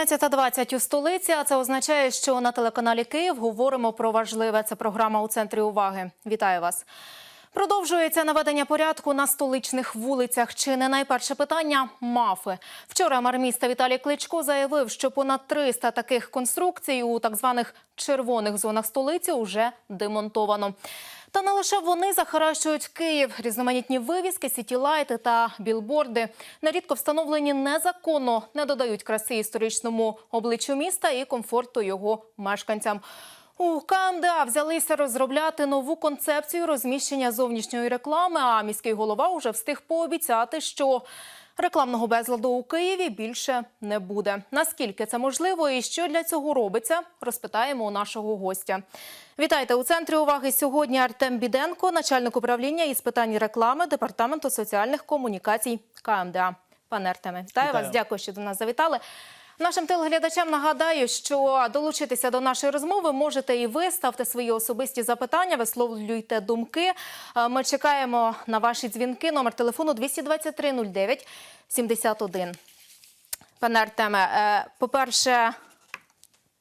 16.20 у столиці, а це означає, що на телеканалі Київ говоримо про важливе. Це програма у центрі уваги. Вітаю вас. Продовжується наведення порядку на столичних вулицях. Чи не найперше питання мафи? Вчора мер міста Віталій Кличко заявив, що понад 300 таких конструкцій у так званих червоних зонах столиці вже демонтовано. Та не лише вони захаращують Київ. Різноманітні вивіски, сітілайти та білборди нерідко встановлені незаконно, не додають краси історичному обличчю міста і комфорту його мешканцям. У КМДА взялися розробляти нову концепцію розміщення зовнішньої реклами. А міський голова уже встиг пообіцяти, що рекламного безладу у Києві більше не буде. Наскільки це можливо і що для цього робиться, розпитаємо у нашого гостя. Вітайте у центрі уваги сьогодні. Артем Біденко, начальник управління із питань реклами департаменту соціальних комунікацій КМДА. Пане Артеме, вітаю, Вітаю. вас. Дякую, що до нас завітали. Нашим телеглядачам нагадаю, що долучитися до нашої розмови можете і ви. Ставте свої особисті запитання, висловлюйте думки. Е, Ми чекаємо на ваші дзвінки. Номер телефону 223 09 71. Пане Артеме, е, по-перше,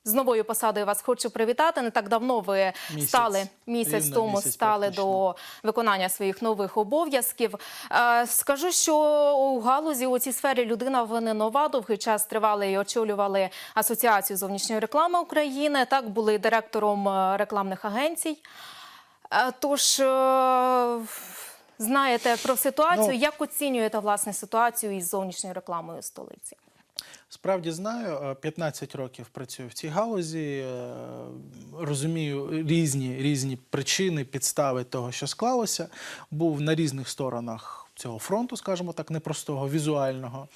з новою посадою вас хочу привітати. Не так давно ви Місяць. стали місяць Рівно тому місяць стали практично. до виконання своїх нових обов'язків. Е, Скажу, що у галузі у цій сфері людина ви не нова. Довгий час тривали і очолювали асоціацію зовнішньої реклами України. Так були директором е, рекламних агенцій. Е, Тож знаєте про ситуацію. Ну, Як оцінюєте власне ситуацію із зовнішньою рекламою столиці? Справді знаю, е, 15 років працюю в цій галузі, е, розумію різні, різні причини, підстави того, що склалося. Був на різних сторонах цього фронту, скажімо так, непростого, візуального.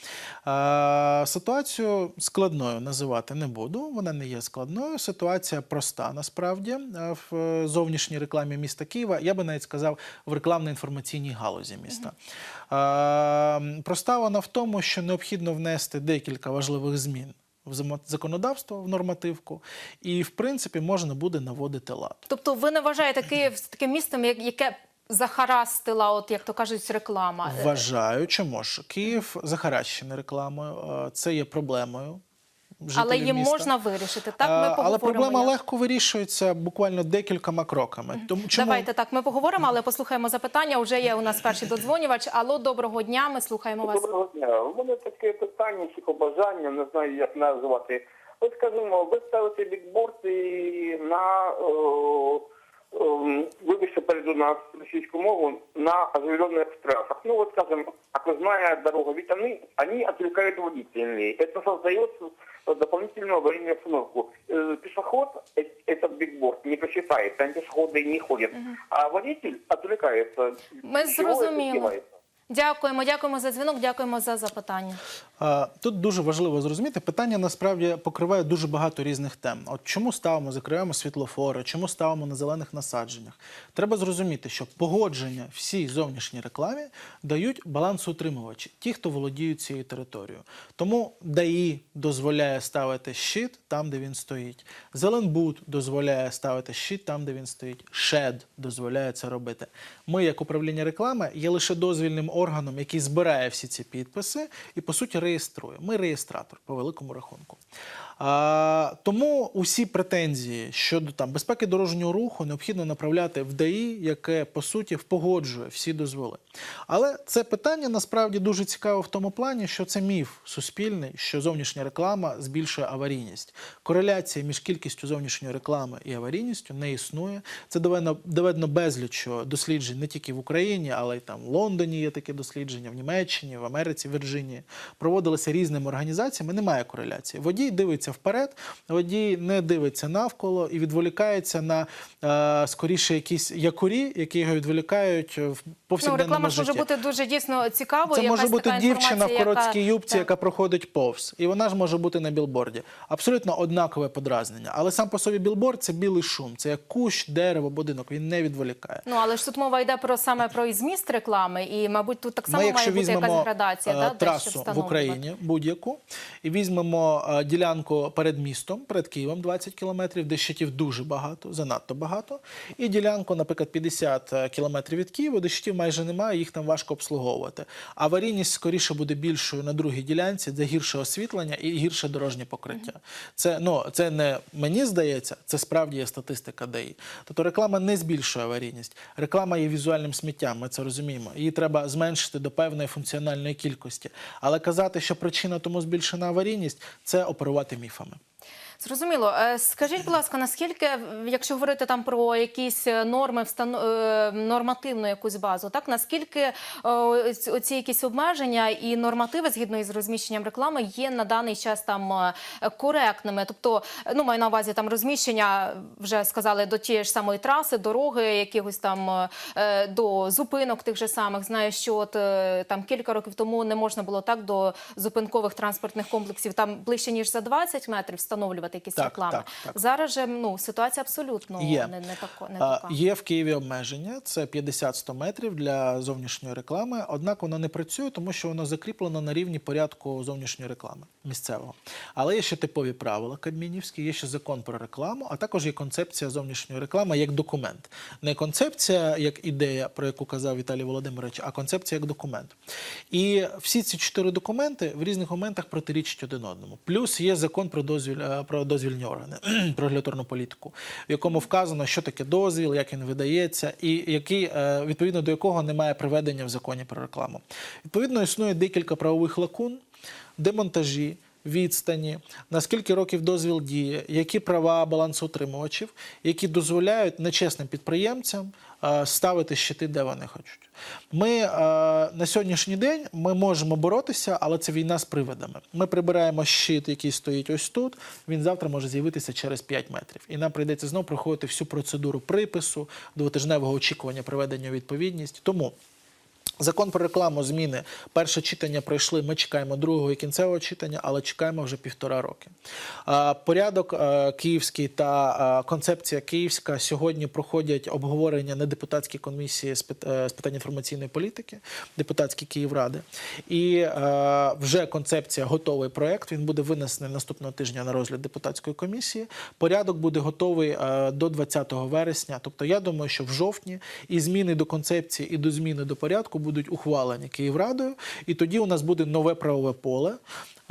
Е, Ситуацію складною називати не буду. Вона не є складною. Ситуація проста насправді е, в зовнішній рекламі міста Києва. Я би навіть сказав в рекламно-інформаційній галузі міста. Е, Проста вона в тому, що необхідно внести декілька важливих змін в законодавство, в нормативку, і в принципі можна буде наводити лад. Тобто, ви не вважаєте Київ таким містом, як- яке захарастила, от як то кажуть, реклама? Вважаю, чому ж Київ захаращений рекламою. е, Це є проблемою. Але її міста. можна вирішити. Так, Е, ми Але проблема як. легко вирішується буквально декількома кроками. Тому чому Давайте так, ми поговоримо, але послухаємо запитання. Уже є у нас перший додзвонювач. Алло, доброго дня. Ми слухаємо вас. Доброго дня. У мене таке питання чи побажання, не знаю, як назвати. От скажімо, ви ставите бікборди на е, е, вибачте, перейду на російську мову на оживленных трассах. Ну вот, скажем, окружная дорога, ведь они, они отвлекают водителей. Это создает дополнительную аварийную обстановку. Э, Пешеход э, этот бигборд не прочитает, там пешеходы не ходят, а водитель отвлекается. Мы Из чего это зрозуміли. Дякуємо, дякуємо за дзвінок, дякуємо за запитання. Тут дуже важливо зрозуміти, питання насправді покриває дуже багато різних тем. От чому ставимо, закриваємо світлофори, чому ставимо на зелених насадженнях? Треба зрозуміти, що погодження всій зовнішній рекламі дають балансоутримувачі, ті, хто володіють цією територією. Тому ДАІ дозволяє ставити щит там, де він стоїть. Зеленбуд дозволяє ставити щит там, де він стоїть. ШЕД дозволяє це робити. Ми, як управління реклами, є лише дозвільним органом, який збирає всі ці підписи і, по суті, реєструє. Ми реєстратор по великому рахунку. Тому усі претензії щодо там безпеки дорожнього руху необхідно направляти в ДАІ, яке по суті погоджує всі дозволи. Але це питання насправді дуже цікаве в тому плані, що це міф суспільний, що зовнішня реклама збільшує аварійність. Кореляція між кількістю зовнішньої реклами і аварійністю не існує. Це доведено, доведено безліч досліджень не тільки в Україні, але й там в Лондоні є таке дослідження, в Німеччині, в Америці, в Вірджинії. Проводилися різними організаціями. Немає кореляції. Водій дивиться вперед, водій не дивиться навколо і відволікається на е, скоріше якісь якорі, які його відволікають в Ну, повсякденному реклама ж житті. може бути дуже дійсно цікавою. Це може бути дівчина в короткій юбці, Так. яка проходить повз, і вона ж може бути на білборді. Абсолютно однакове подразнення. Але сам по собі білборд це білий шум, це як кущ, дерево, будинок. Він не відволікає. Ну але ж тут мова йде про саме про і зміст реклами, і мабуть. тут так само Ми, має бути якась градація, е, да, де трасу в. Україні будь-яку, і візьмемо е, перед містом, перед Києвом 20 кілометрів, де щитів дуже багато, занадто багато, і ділянку, наприклад, 50 кілометрів від Києва, де щитів майже немає, їх там важко обслуговувати. Аварійність скоріше буде більшою на другій ділянці, де гірше освітлення і гірше дорожнє покриття. Це ну це не мені здається, це справді є статистика ДАІ. Тобто реклама не збільшує аварійність. Реклама є візуальним сміттям. Ми це розуміємо. Її треба зменшити до певної функціональної кількості. Але казати, що причина тому збільшена аварійність, це оперувати meg for meg. Зрозуміло. Е, Скажіть, будь ласка, наскільки, якщо говорити там про якісь е, норми, е, нормативну якусь базу, так наскільки оці якісь обмеження і нормативи згідно із розміщенням реклами є на даний час там коректними? Тобто, ну маю на увазі там розміщення, вже сказали, до тієї ж самої траси, дороги, якихось там до зупинок тих же самих. Знаю, що от там кілька років тому не можна було так до зупинкових транспортних комплексів там ближче ніж за 20 метрів встановлювати якісь Так, реклами. так, так. Зараз же ну ситуація абсолютно Є. не, не тако не така. Є в Києві обмеження, це 50-100 метрів для зовнішньої реклами. Однак воно не працює, тому що воно закріплено на рівні порядку зовнішньої реклами місцевого. Але є ще типові правила кабмінівські, є ще закон про рекламу, а також є концепція зовнішньої реклами як документ. Не концепція як ідея, про яку казав Віталій Володимирович, а концепція як документ. І всі ці чотири документи в різних моментах протирічать один одному. Плюс є закон про дозвіль е, про дозвільні органи, про регуляторну політику, в якому вказано, що таке дозвіл, як він видається, і який е, відповідно до якого немає приведення в законі про рекламу. Відповідно, існує декілька правових лакун, демонтажі. Відстані, на скільки років дозвіл діє, які права балансоутримувачів, які дозволяють нечесним підприємцям е, ставити щити, де вони хочуть. Ми е, на сьогоднішній день ми можемо боротися, але це війна з привидами. Ми прибираємо щит, який стоїть ось тут. Він завтра може з'явитися через 5 метрів. І нам прийдеться знову проходити всю процедуру припису, двотижневого очікування приведення у відповідність. Тому. Закон про рекламу зміни. Перше читання пройшли. Ми чекаємо другого і кінцевого читання, але чекаємо вже півтора роки. Порядок е, київський та е, концепція київська сьогодні проходять обговорення на депутатській комісії з е, питань інформаційної політики, депутатській Київради. І вже концепція готовий проект. Він буде винесений наступного тижня на розгляд депутатської комісії. Порядок буде готовий до 20 вересня. Тобто, я думаю, що в жовтні і зміни до концепції, і до зміни до порядку будуть ухвалені Київрадою, і тоді у нас буде нове правове поле.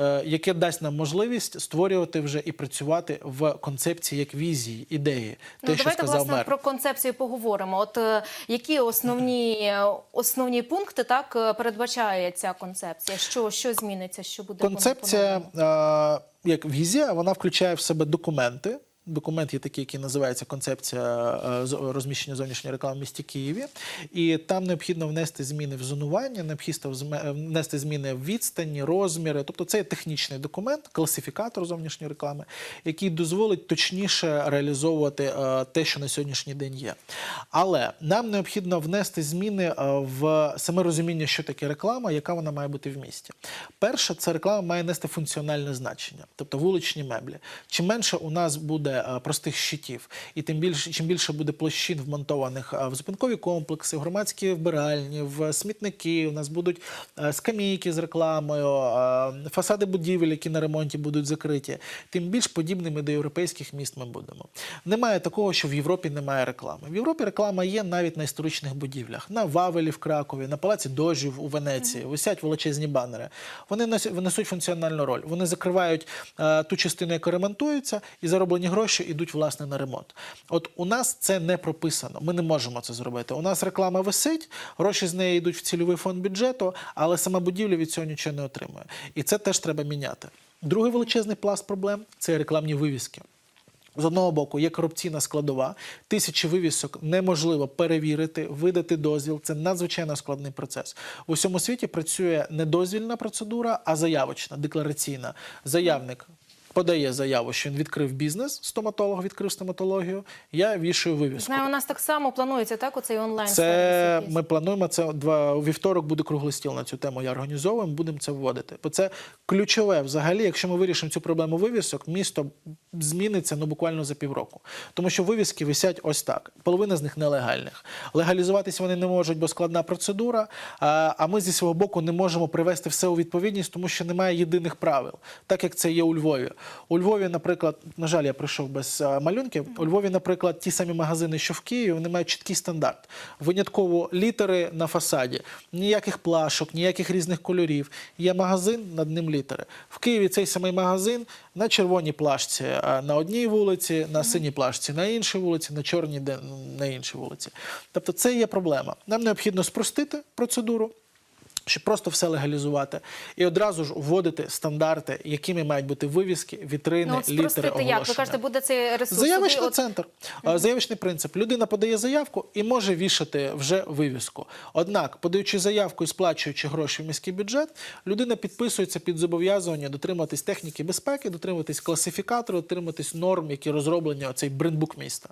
е, Яке дасть нам можливість створювати вже і працювати в концепції як візії, ідеї, те, Ну, що давайте сказав власне мер. про концепцію поговоримо. От е, які основні основні пункти так е, передбачає ця концепція? Що, що зміниться? Що буде Концепція, е, як візія, вона включає в себе документи. Документ є такий, який називається концепція е, розміщення зовнішньої реклами в місті Києві, і там необхідно внести зміни в зонування, необхідно внести зміни в відстані, розміри. Тобто це є технічний документ, класифікатор зовнішньої реклами, який дозволить точніше реалізовувати е, те, що на сьогоднішній день є. Але нам необхідно внести зміни е, в саме розуміння, що таке реклама, яка вона має бути в місті. Перше, це реклама має нести функціональне значення, тобто вуличні меблі. Чим менше у нас буде е, простих щитів, і тим більше, чим більше буде площин вмонтованих е, в зупинкові комплекси, в громадські вбиральні, в смітники, у нас будуть е, скамійки з рекламою, фасади будівель, які на ремонті будуть закриті, тим більш подібними до європейських міст ми будемо. Немає такого, що в Європі немає реклами. В Європі реклама є навіть на історичних будівлях, на Вавелі в Кракові, на палаці дожів у Венеції. Висять величезні банери. Вони несуть функціональну роль. Вони закривають ту частину, яка ремонтується, і зароблені гроші йдуть власне на ремонт. От у нас це не прописано. Ми не можемо це зробити. У нас реклама висить, гроші з неї йдуть в цільовий фонд бюджету, але сама будівля від цього нічого не отримує. І це теж треба міняти. Другий величезний пласт проблем це рекламні вивіски. З одного боку є корупційна складова, тисячі вивісок неможливо перевірити, видати дозвіл. Це надзвичайно складний процес. У всьому світі працює не дозвільна процедура, а заявочна, деклараційна. Заявник подає заяву, що він відкрив бізнес, стоматолог відкрив стоматологію. Я вішаю вивіску. Знаю, у нас так само планується так. Оцей онлайн Це ми плануємо це два вівторок. Буде круглий стіл на цю тему. Я організовуємо, будемо це вводити. Бо це ключове взагалі. Якщо ми вирішимо цю проблему вивісок, місто зміниться ну буквально за півроку. Тому що вивіски висять ось так. Половина з них нелегальних. Легалізуватися вони не можуть, бо складна процедура. А, а ми зі свого боку не можемо привести все у відповідність, тому що немає єдиних правил, так як це є у Львові. У Львові, наприклад, на жаль, я прийшов без а, малюнків. У Львові, наприклад, ті самі магазини, що в Києві, вони мають чіткий стандарт. Винятково літери на фасаді, ніяких плашок, ніяких різних кольорів. Є магазин, над ним літери. В Києві цей самий магазин на червоній плашці на одній вулиці, на синій плашці на іншій вулиці, на чорній на іншій вулиці. Тобто це є проблема. Нам необхідно спростити процедуру. Щоб просто все легалізувати і одразу ж вводити стандарти, якими мають бути вивіски, вітрини, Ну, от літери, оголошення. як? Ви кажете, буде цей ресурс. Заявочний Туди от- центр, А, заявочний принцип. Людина подає заявку і може вішати вже вивіску. Однак, подаючи заявку і сплачуючи гроші в міський бюджет, людина підписується під зобов'язування дотримуватись техніки безпеки, дотримуватись класифікатору, дотримуватись норм, які розроблені оцей брендбук міста.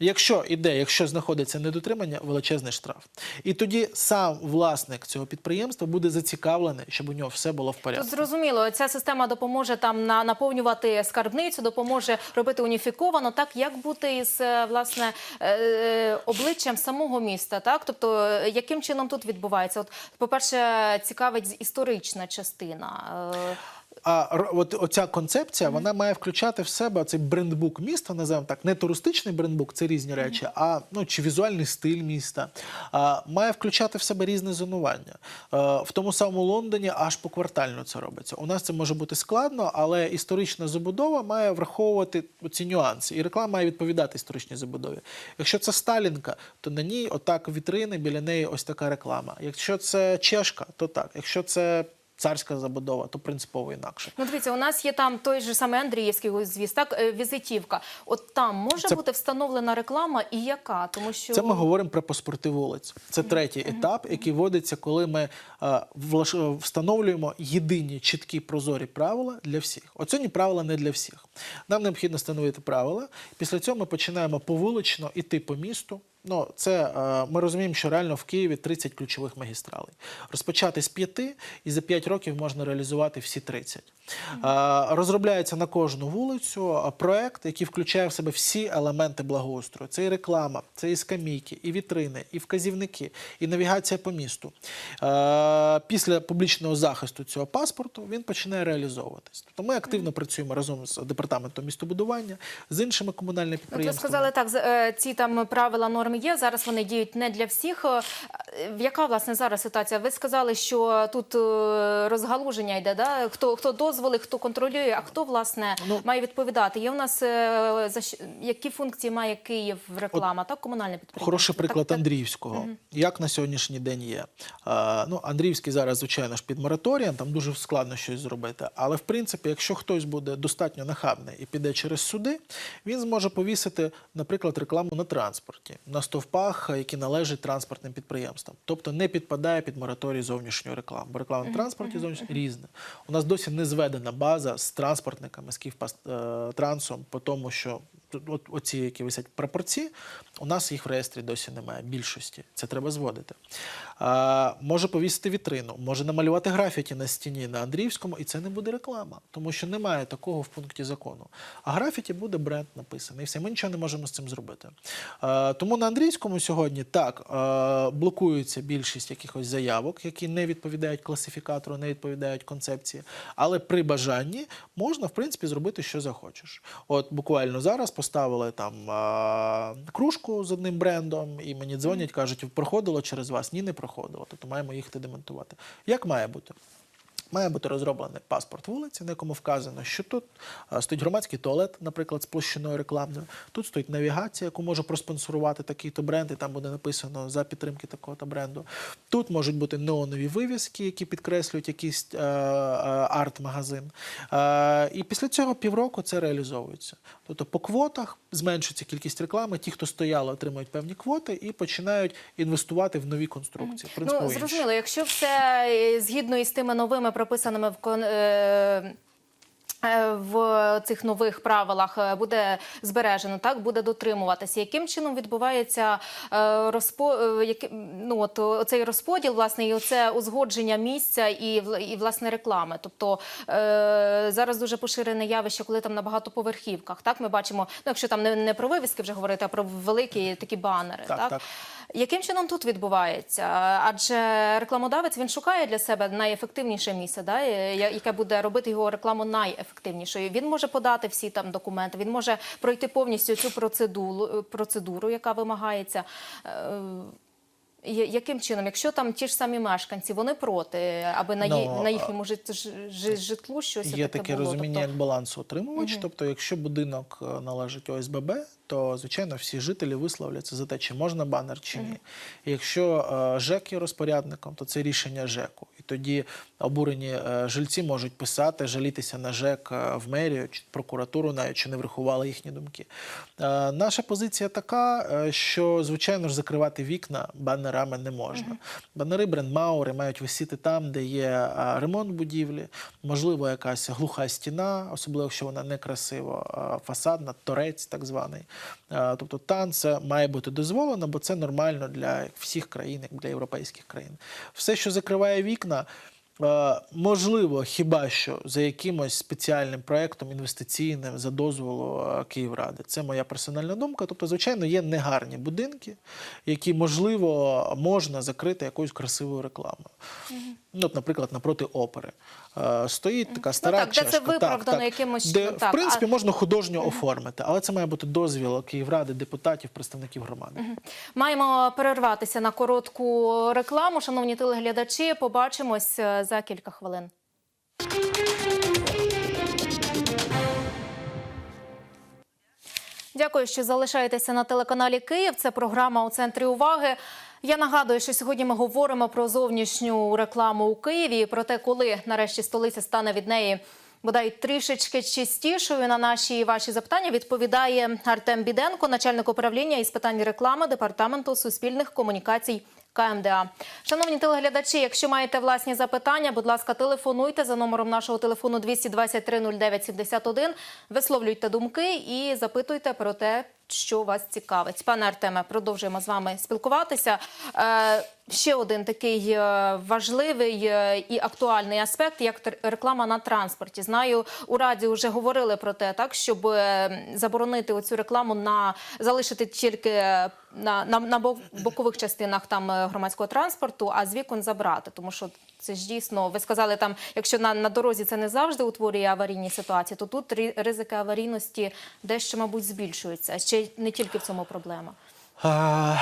Якщо іде, якщо знаходиться недотримання, величезний штраф. І тоді сам власник цього підприємства буде зацікавлене, щоб у нього все було в порядку. Тут зрозуміло, ця система допоможе там на наповнювати скарбницю, допоможе робити уніфіковано. Так як бути із е, власне е, е, обличчям самого міста, так тобто яким чином тут відбувається? От, по-перше, цікавить історична частина. А от оця концепція вона має включати в себе цей брендбук міста, називаємо так, не туристичний брендбук, це різні речі, а ну чи візуальний стиль міста. А, має включати в себе різне зонування. Е, в тому самому Лондоні аж поквартально це робиться. У нас це може бути складно, але історична забудова має враховувати ці нюанси, і реклама має відповідати історичній забудові. Якщо це Сталінка, то на ній отак вітрини, біля неї ось така реклама. Якщо це чешка, то так. Якщо це царська забудова, то принципово інакше. Ну, дивіться, у нас є там той же самий Андріївський звіз, так е, візитівка. От там може Це- бути встановлена реклама і яка? Тому що Це ми говоримо про паспорти вулиць. Це третій етап, який вводиться, коли ми е, влаш- встановлюємо єдині чіткі прозорі правила для всіх. Оцінні правила не для всіх. Нам необхідно встановити правила. Після цього ми починаємо повулично іти по місту. Ну, це е, ми розуміємо, що реально в Києві 30 ключових магістралей. Розпочати з п'яти, і за 5 років можна реалізувати всі 30. Е, Розробляється на кожну вулицю е, проект, який включає в себе всі елементи благоустрою. Це і реклама, це і скамійки, і вітрини, і вказівники, і навігація по місту. Е, Після публічного захисту цього паспорту він починає реалізовуватись. Тобто ми активно працюємо разом з департаментом містобудування, з іншими комунальними От ви сказали так, ці там правила норми є. Зараз вони діють не для всіх. Яка власне зараз ситуація? Ви сказали, що тут розгалуження йде. Да? Хто хто дозволи, хто контролює, а хто власне Ну, має відповідати? Є у нас е, за які функції має Київ реклама? так, комунальне підприємство. Хороший приклад Так, так. Андріївського. Як на сьогоднішній день є? Ну, Андріївський зараз, звичайно ж, під мораторієм, там дуже складно щось зробити. Але в принципі, якщо хтось буде достатньо нахабний і піде через суди, він зможе повісити, наприклад, рекламу на транспорті, на стовпах, які належать транспортним підприємствам. Тобто не підпадає під мораторій зовнішньої реклами. Бо реклама на транспорті зовнішня різна. У нас досі не зведена база з транспортниками, з Київтрансом, по тому, що оці, які висять прапорці, у нас їх в реєстрі досі немає. Більшості. Це треба зводити. А, може повісити вітрину, може намалювати графіті на стіні на Андріївському, і це не буде реклама, тому що немає такого в пункті закону. А графіті буде бренд написаний. І все, ми нічого не можемо з цим зробити. А, тому на Андрійському сьогодні так а, блокується більшість якихось заявок, які не відповідають класифікатору, не відповідають концепції. Але при бажанні можна, в принципі, зробити, що захочеш. От буквально зараз поставили там кружку з одним брендом, і мені дзвонять, кажуть, проходило через вас? Ні, не проходило. Тобто маємо їхати демонтувати. Як має бути? Має бути розроблений паспорт вулиці, на якому вказано, що тут стоїть громадський туалет, наприклад, з площиною рекламною. Тут стоїть навігація, яку може проспонсорувати такий-то бренд, і там буде написано за підтримки такого-то бренду. Тут можуть бути неонові вивіски, які підкреслюють якийсь е, е, арт-магазин. Е, і після цього півроку це реалізовується. Тобто по квотах зменшується кількість реклами, ті, хто стояли, отримують певні квоти і починають інвестувати в нові конструкції. Принципово Ну, зрозуміло, якщо все е, згідно із тими новими прописаними в кон. Е... е, В цих нових правилах е, буде збережено, так буде дотримуватися. Яким чином відбувається розпо... е, ну, от, цей розподіл, власне, і оце узгодження місця і, і власне реклами? Тобто е, зараз дуже поширене явище, коли там на багатоповерхівках. Так ми бачимо, ну якщо там не, не про вивіски вже говорити, а про великі такі банери. Так, Так, так. Яким чином тут відбувається? Адже рекламодавець він шукає для себе найефективніше місце, да, яке буде робити його рекламу найефективнішою. Він може подати всі там документи, він може пройти повністю цю процедуру, процедуру яка вимагається. Е, Яким чином, якщо там ті ж самі мешканці, вони проти, аби на, ї- Ну, на їхньому жит- житлу щось Є таке таке було. розуміння, Тобто, як балансоутримувач. Тобто, якщо будинок е, належить ОСББ, то звичайно всі жителі висловляться за те, чи можна банер чи ні. І Якщо е, ЖЕК є розпорядником, то це рішення ЖЕКу. І тоді обурені е, жильці можуть писати, жалітися на ЖЕК е, в мерію чи прокуратуру, навіть чи не врахували їхні думки. Наша позиція така, що звичайно ж закривати вікна банерами не можна. Банери брендмаури мають висіти там, де є ремонт будівлі, можливо, якась глуха стіна, особливо якщо вона некрасиво, фасадна, торець так званий. Е, Тобто це має бути дозволено, бо це нормально для всіх країн, для європейських країн. Все, що закриває вікна. е, Можливо, хіба що за якимось спеціальним проєктом інвестиційним за дозволу е, Київради. Це моя персональна думка. Тобто, звичайно, є негарні будинки, які можливо можна закрити якоюсь красивою рекламою. Ну, от, наприклад, напроти опери. Е, Стоїть така стара так, де це чашка, виправдано якимось де, так, в принципі, а- можна художньо оформити, але це має бути дозвіл Київради, депутатів, представників громади. Маємо перерватися на коротку рекламу. Шановні телеглядачі, побачимось е, за кілька хвилин. Дякую, що залишаєтеся на телеканалі Київ. Це програма у центрі уваги. Я нагадую, що сьогодні ми говоримо про зовнішню рекламу у Києві, про те, коли нарешті столиця стане від неї бодай трішечки чистішою. На наші і ваші запитання відповідає Артем Біденко, начальник управління із питань реклами департаменту суспільних комунікацій. КМДА. Шановні телеглядачі, якщо маєте власні запитання, будь ласка, телефонуйте за номером нашого телефону 223 09 71, висловлюйте думки і запитуйте про те, що вас цікавить. Пане Артеме, продовжуємо з вами спілкуватися. Ще один такий е, важливий е, і актуальний аспект, як реклама на транспорті. Знаю, у раді вже говорили про те, так щоб е, заборонити оцю рекламу на залишити тільки на, на, на бокових частинах там громадського транспорту, а з вікон забрати, тому що. Це ж дійсно, ви сказали там, якщо на, на дорозі це не завжди утворює аварійні ситуації, то тут ризики аварійності дещо, мабуть, збільшуються. Ще не тільки в цьому проблема. А,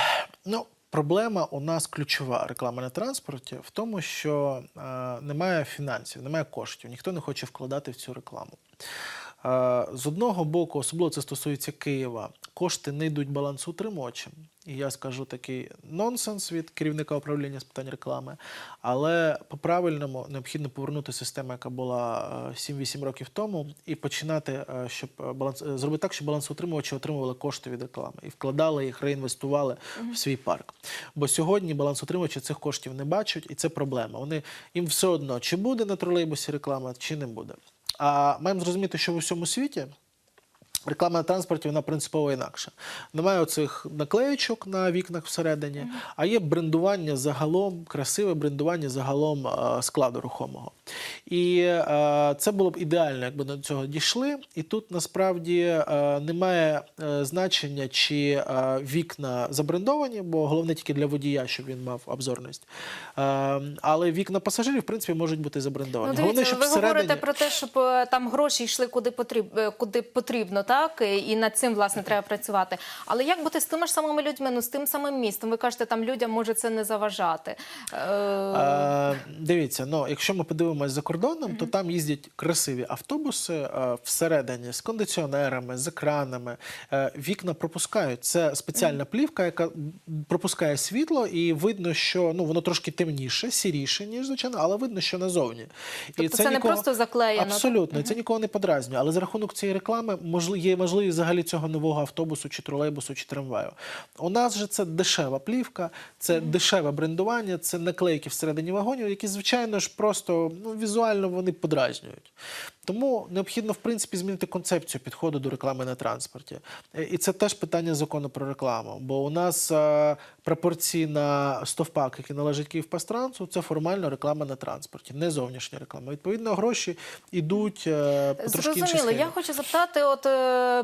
ну, проблема у нас ключова реклама на транспорті в тому, що е, немає фінансів, немає коштів, ніхто не хоче вкладати в цю рекламу. Е, з одного боку, особливо це стосується Києва, кошти не йдуть балансоутримувачам. І я скажу такий нонсенс від керівника управління з питань реклами. Але по-правильному необхідно повернути систему, яка була е, 7-8 років тому, і починати, е, щоб е, баланс е, зробити так, щоб балансоутримувачі отримували кошти від реклами і вкладали їх, реінвестували в свій парк. Бо сьогодні балансоутримувачі цих коштів не бачать, і це проблема. Вони їм все одно, чи буде на тролейбусі реклама, чи не буде. А маємо зрозуміти, що в усьому світі Реклама на транспорті вона принципово інакша. Немає оцих наклеючок на вікнах всередині, а є брендування загалом, красиве брендування загалом е, складу рухомого. І е, це було б ідеально, якби до цього дійшли. І тут насправді е, немає значення, чи е, вікна забрендовані, бо головне тільки для водія, щоб він мав обзорність. Е, але вікна пасажирів, в принципі, можуть бути забрендовані. Ну, дивіться, щоб ви всередині- говорите про те, щоб там гроші йшли куди потрібно, куди потрібно, так і над цим власне треба працювати. Але як бути з тими ж самими людьми, ну з тим самим містом? Ви кажете, там людям може це не заважати. Е, дивіться, ну якщо ми подивимось за кордоном, то там їздять красиві автобуси е, всередині з кондиціонерами, з екранами. Е, вікна пропускають. Це спеціальна плівка, яка пропускає світло, і видно, що ну воно трошки темніше, сіріше, ніж звичайно, але видно, що назовні. Тобто це не просто заклеєно? Абсолютно, це нікого не подразнює. Але за рахунок цієї реклами можли- є можливість взагалі цього нового автобусу, чи тролейбусу, чи трамваю. У нас же це дешева плівка, це дешеве брендування, це наклейки всередині вагонів, які, звичайно ж, просто ну, візуально вони подразнюють. Тому необхідно в принципі змінити концепцію підходу до реклами на транспорті. Е, І це теж питання закону про рекламу. Бо у нас е, пропорційна стовпак, який належить Київпастрансу, це формально реклама на транспорті, не зовнішня реклама. Відповідно, гроші йдуть е, по трошки іншій Зрозуміло. схемі. Я хочу запитати, от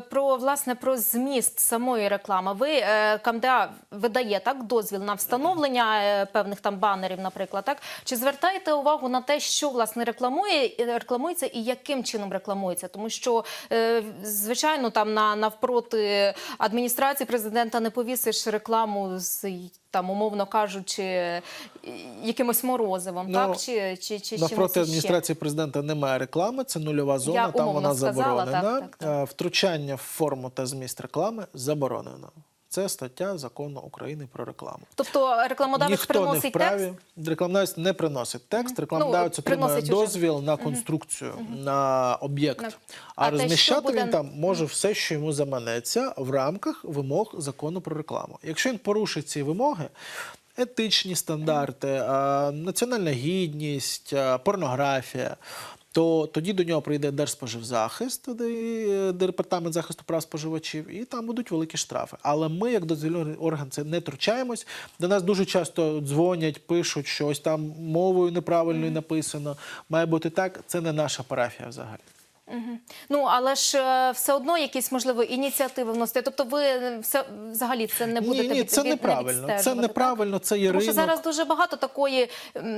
про власне про зміст самої реклами. Ви КМДА видає так дозвіл на встановлення певних там банерів, наприклад, так чи звертаєте увагу на те, що власне рекламує і рекламується і яким чином рекламується? Тому що е, звичайно там на навпроти адміністрації президента не повісиш рекламу з там, умовно кажучи, якимось морозивом, Ну, так чи чи, чи Навпроти адміністрації президента немає реклами, це нульова зона, Я там вона сказала, заборонена. так, так, так. Е, Втручання в форму та зміст реклами заборонено. Це стаття закону України про рекламу. Тобто рекламодавець Ніхто не вправі. текст. Рекламодавець не приносить текст. Рекламодавець Ну, отримує приносить дозвіл на конструкцію, на об'єкт. На- А, А розміщати буде- він там може все, що йому заманеться, в рамках вимог закону про рекламу. Якщо він порушить ці вимоги. Етичні стандарти, національна гідність, порнографія, то тоді до нього прийде Держспоживзахист, де- департамент захисту прав споживачів, і там будуть великі штрафи. Але ми, як дозвільний орган, це не втручаємось. До нас дуже часто дзвонять, пишуть, щось там мовою неправильною написано. Має бути так. Це не наша парафія взагалі. Ну але ж е, все одно якісь можливо ініціативи вносити. Тобто, ви е, все взагалі це не будете ні, ні, це неправильно. Це неправильно, це є Так? Тому що ринок. зараз дуже багато такої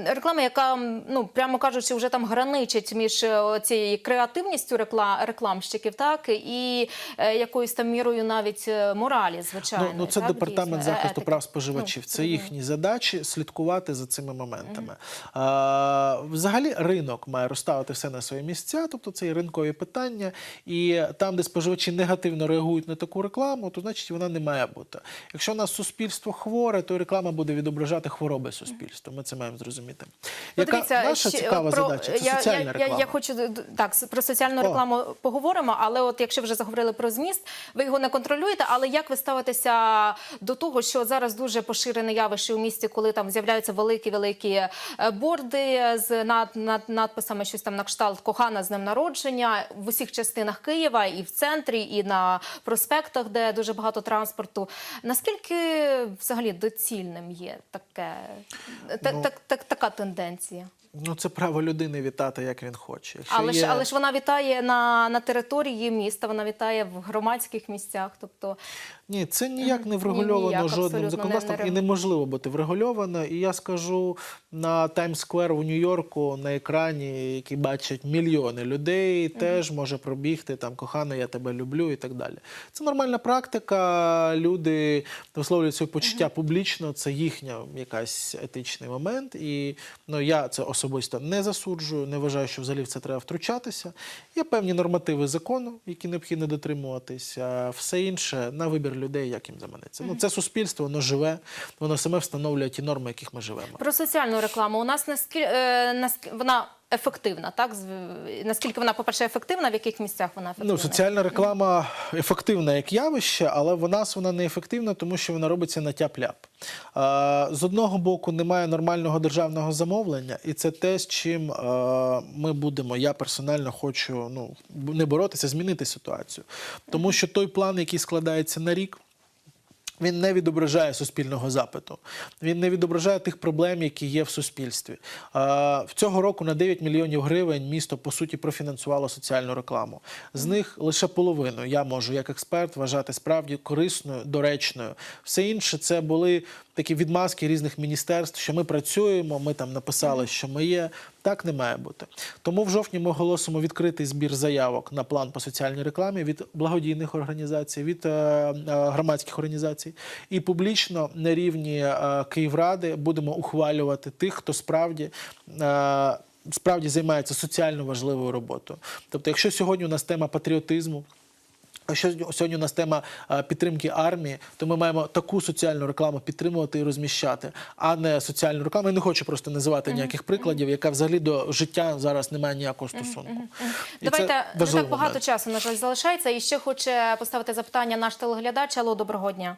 реклами, яка ну прямо кажучи, вже там граничить між е, цією креативністю рекла- рекламщиків, так і якоюсь там мірою навіть моралі, звичайно. Ну, ну це так, департамент дійсно, захисту етики. прав споживачів. Ну, це їхні задачі слідкувати за цими моментами. А, взагалі, ринок має розставити все на свої місця, тобто це і ринкові питання. І там, де споживачі негативно реагують на таку рекламу, то значить вона не має бути. Якщо у нас суспільство хворе, то реклама буде відображати хвороби суспільства. Ми це маємо зрозуміти. Ну, Яка дивіться, наша цікава про- задача? Це я, соціальна я, реклама. Я, я хочу так про соціальну О. рекламу поговоримо, але от якщо вже заговорили про зміст, ви його не контролюєте. Але як ви ставитеся до того, що зараз дуже поширене явище у місті, коли там з'являються великі великі е, борди з над, над надписами, щось там на кшталт кохана з днем народження в усіх частинах Києва, і в центрі, і на проспектах, де дуже багато транспорту. Наскільки взагалі доцільним є таке ну, так, так, так, така тенденція? Ну, це право людини вітати, як він хоче. Якщо Але ж, але ж вона вітає на, на території міста, вона вітає в громадських місцях. Тобто Ні, це ніяк не врегульовано Ніяк, жодним законодавством не- не і неможливо бути врегульовано. І я скажу на Таймс-сквер у Нью-Йорку на екрані, який бачать мільйони людей, теж може пробігти там кохана, я тебе люблю і так далі. Це нормальна практика. Люди висловлюють своє почуття публічно. Це їхня якась етичний момент. І ну я це особисто не засуджую, не вважаю, що взагалі в це треба втручатися. Є певні нормативи закону, які необхідно дотримуватися. Все інше на вибір людей, як їм заманеться. Ну це суспільство, воно живе, воно саме встановлює ті норми, яких ми живемо. про соціальну рекламу у нас наскільки е, вона ефективна, так наскільки вона, по-перше, ефективна, в яких місцях вона ефективна? Ну, соціальна реклама ефективна як явище, але в нас вона не ефективна, тому що вона робиться на тяп-ляп. З одного боку, немає нормального державного замовлення, і це те, з чим ми будемо. Я персонально хочу ну, не боротися, змінити ситуацію. Тому що той план, який складається на рік. Він не відображає суспільного запиту. Він не відображає тих проблем, які є в суспільстві. В цього року на 9 мільйонів гривень місто по суті профінансувало соціальну рекламу. З них лише половину я можу як експерт вважати справді корисною, доречною. Все інше це були такі відмазки різних міністерств, що ми працюємо, ми там написали, що ми є. Так не має бути. Тому в жовтні ми оголосимо відкритий збір заявок на план по соціальній рекламі від благодійних організацій, від е, е, громадських організацій. І публічно на рівні е, Київради будемо ухвалювати тих, хто справді. Справді займається соціально важливою роботою. Тобто, якщо сьогодні у нас тема патріотизму, Якщо сьогодні у нас тема е, підтримки армії, то ми маємо таку соціальну рекламу підтримувати і розміщати, а не соціальну рекламу. Я не хочу просто називати ніяких прикладів, яка взагалі до життя зараз не має ніякого стосунку. І Давайте це не важливий так багато момент. часу, на жаль, залишається. І ще хоче поставити запитання наш телеглядач. Алло, доброго дня.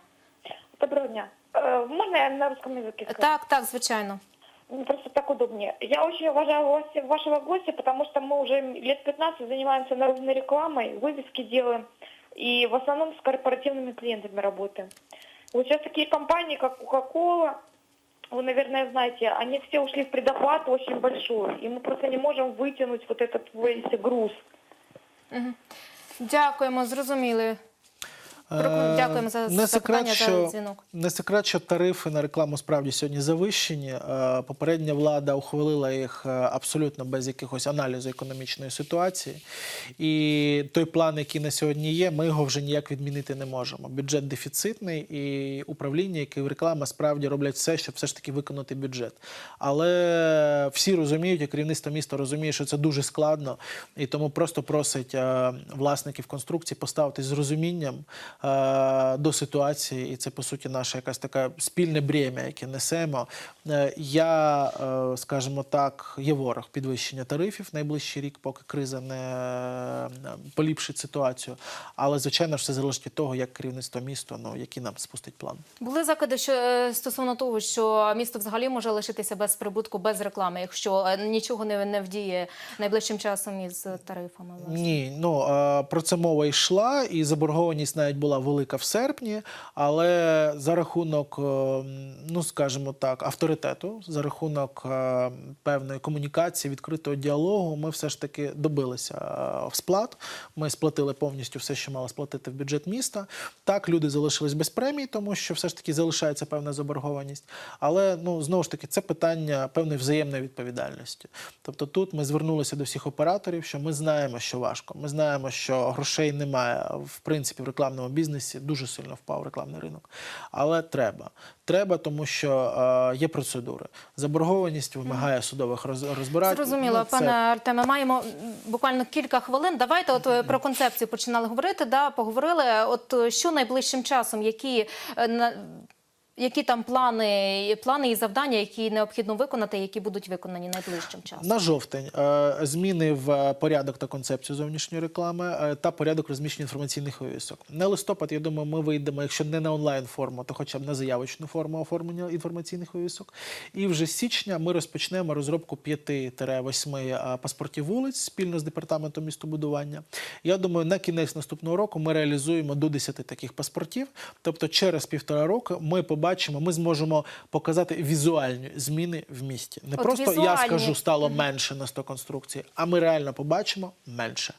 Доброго дня. Э, Можно я на русском языке скажу? Так, так, звичайно. Мне просто так удобнее. Я очень уважаю вас- вашего гостя, потому что мы уже лет 15 занимаемся наружной рекламой, вывески делаем, и в основном с корпоративными клиентами работаем. Вот сейчас такие компании, как Coca-Cola, вы, наверное, знаете, они все ушли в предоплату очень большую, и мы просто не можем вытянуть вот этот весь груз. Дякуємо, зрозуміли. Е, Дякуємо за не секрет, що, дзвінок. Не секрет, що тарифи на рекламу справді сьогодні завищені. Е, Попередня влада ухвалила їх е, абсолютно без якихось аналізу економічної ситуації. І той план, який на сьогодні є, ми його вже ніяк відмінити не можемо. Бюджет дефіцитний і управління, яке в реклама справді роблять все, щоб все ж таки виконати бюджет. Але всі розуміють, і керівництво міста розуміє, що це дуже складно, і тому просто просить власників конструкції поставитись з розумінням до ситуації, і це по суті наша якась така спільне бремя, яке несемо. Е, Я, е, скажімо так, є ворог підвищення тарифів найближчий рік, поки криза не е, поліпшить ситуацію. Але звичайно все залежить від того, як керівництво міста, ну який нам спустить план. Були закиди що, е, стосовно того, що місто взагалі може лишитися без прибутку, без реклами, якщо е, нічого не, не вдіє найближчим часом із тарифами. власне. Ні, ну е, про це мова йшла, і заборгованість навіть була велика в серпні, але за рахунок, е, ну скажімо так, авторитету, за рахунок е, певної комунікації, відкритого діалогу, ми все ж таки добилися е, сплат. Ми сплатили повністю все, що мали сплатити в бюджет міста. Так, люди залишились без премій, тому що все ж таки залишається певна заборгованість. Але ну знову ж таки, це питання певної взаємної відповідальності. Тобто тут ми звернулися до всіх операторів, що ми знаємо, що важко. Ми знаємо, що грошей немає в принципі в рекламному бізнесі. Дуже сильно впав рекламний ринок. Але треба. Треба, тому що е, є процедури. Заборгованість вимагає судових роз, розбирань. Зрозуміло, Ну, це- пане Артеме. Маємо буквально кілька хвилин. Давайте от е, про концепцію починали говорити. Да, поговорили. От е, що найближчим часом, які е, на- які там плани, плани і завдання, які необхідно виконати, які будуть виконані найближчим часом? На жовтень е, зміни в е, порядок та концепцію зовнішньої реклами е, та порядок розміщення інформаційних вивісок. На листопад, я думаю, ми вийдемо, якщо не на онлайн форму, то хоча б на заявочну форму оформлення інформаційних вивісок. І вже з січня ми розпочнемо розробку 5-8 е, паспортів вулиць спільно з департаментом містобудування. Я думаю, на кінець наступного року ми реалізуємо до 10 таких паспортів. Тобто, через півтора року ми побачимо, ми зможемо показати візуальні зміни в місті. Не От просто я скажу стало менше на 100 конструкцій, а ми реально побачимо менше.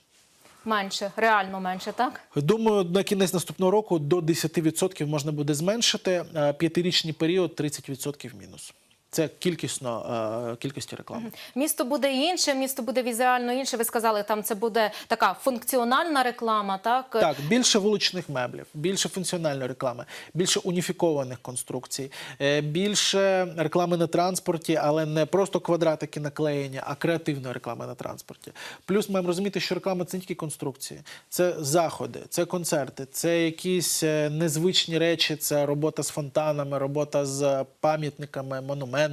Менше, реально менше, так? Думаю, на кінець наступного року до 10% можна буде зменшити. Е, П'ятирічний період 30% мінус. Це кількісно е, кількості реклами. Місто буде інше, місто буде візуально інше. Ви сказали, там це буде така функціональна реклама, так? Так, більше вуличних меблів, більше функціональної реклами, більше уніфікованих конструкцій, е, більше реклами на транспорті, але не просто квадратики наклеєні, а креативної реклами на транспорті. Плюс маємо розуміти, що реклама це не тільки конструкції, це заходи, це концерти, це якісь е, незвичні речі, це робота з фонтанами, робота з пам'ятниками, монументами.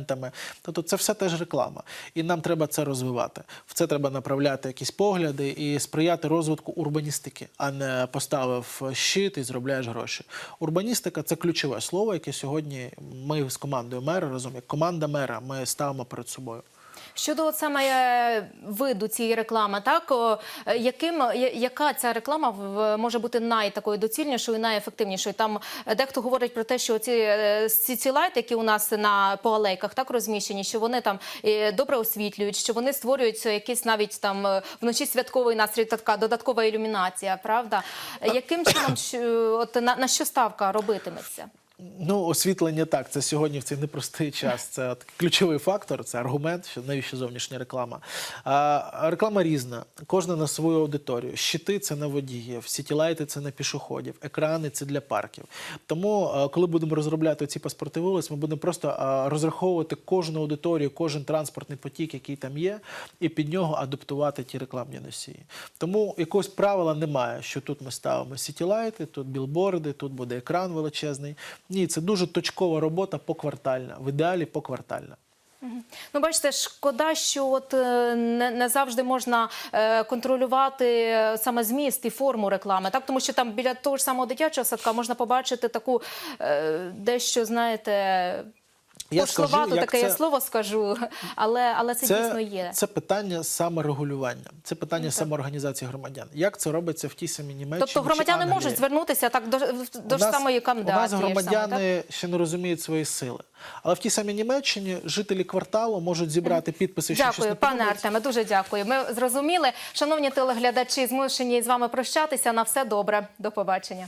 Тобто це все теж реклама. І нам треба це розвивати. В це треба направляти якісь погляди і сприяти розвитку урбаністики, а не поставив щит і зробляєш гроші. Урбаністика це ключове слово, яке сьогодні ми з командою мера разом як команда мера ми ставимо перед собою. Щодо от саме е, виду цієї реклами, так е, яким яка ця реклама може бути найтакою доцільнішою, найефективнішою? Там е, дехто говорить про те, що ці, е, ці, ці лайти, які у нас на по алейках так розміщені, що вони там е, добре освітлюють, що вони створюють якийсь навіть там е, вночі святковий настрій, така додаткова ілюмінація. Правда, Е, яким чином от на, на що ставка робитиметься? Ну, освітлення так, це сьогодні в цей непростий час. Це от ключовий фактор, це аргумент, що навіщо зовнішня реклама. А, реклама різна, кожна на свою аудиторію. Щити це на водіїв, сітілайти це на пішоходів, екрани це для парків. Тому, коли будемо розробляти ці паспорти вулиць, ми будемо просто розраховувати кожну аудиторію, кожен транспортний потік, який там є, і під нього адаптувати ті рекламні носії. Тому якогось правила немає, що тут ми ставимо сітілайти, тут білборди, тут буде екран величезний. Ні, це дуже точкова робота поквартальна, в ідеалі поквартальна. Ну, бачите, шкода, що от е, не, не завжди можна е, контролювати саме зміст і форму реклами, так тому що там біля того ж самого дитячого садка можна побачити таку е, дещо, знаєте. Я скажу, Пошловато таке я слово скажу, але, але це, дійсно є. Це питання саморегулювання, це питання самоорганізації громадян. Як це робиться в тій самій Німеччині? Тобто громадяни можуть звернутися так до, до ж самої КМДА. У нас громадяни ще не розуміють свої сили. Але в тій самій Німеччині жителі кварталу можуть зібрати підписи, що Дякую, не пане. Артеме. Дуже дякую. Ми зрозуміли. Шановні телеглядачі, змушені з вами прощатися. На все добре. До побачення.